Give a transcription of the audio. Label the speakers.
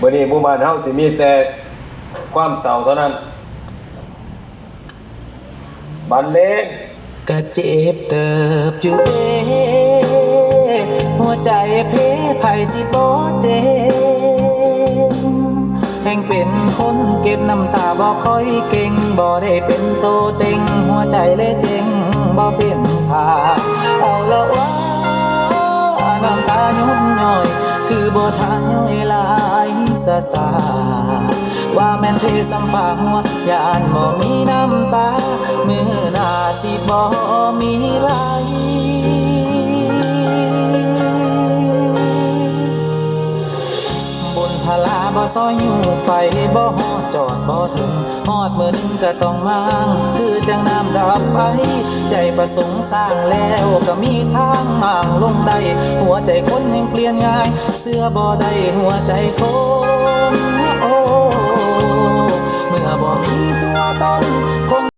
Speaker 1: มื้อนี้หมู่บ้านเฮาสิมีแต่ความเศร้าเท่านั้นบันเลง
Speaker 2: กะเจ็บเติบอยู่เด้หัวใจเพไผสิบ่เจ็บแห่งเป็นคนเก็บน้ำตาบ่ค่อยเก่งบ่ได้เป็นโตเต็งหัวใจเลยเจ็งบ่เป็นผ่าเอาละว่าน้ำตาหย้อนย่อย คือบ่ทานย่อยลายสาสาว่าแม่นเทสัมปาหัวยานบ่มีน้ำตา มือหน้าสิบ่มีไหลาย พลาบ่ซอยอยู่ไปบ่ฮอดจอดบ่ถึงฮอดมือนึงก็ต้องมางคือจังน้ำดับไฟใจประสงค์สร้างแล้วก็มีทางห่างลงได้หัวใจคนยังเปลี่ยนง่าย เสื้อบ่ได้หัวใจคนโอ้เมื่อบ่มีตัวตน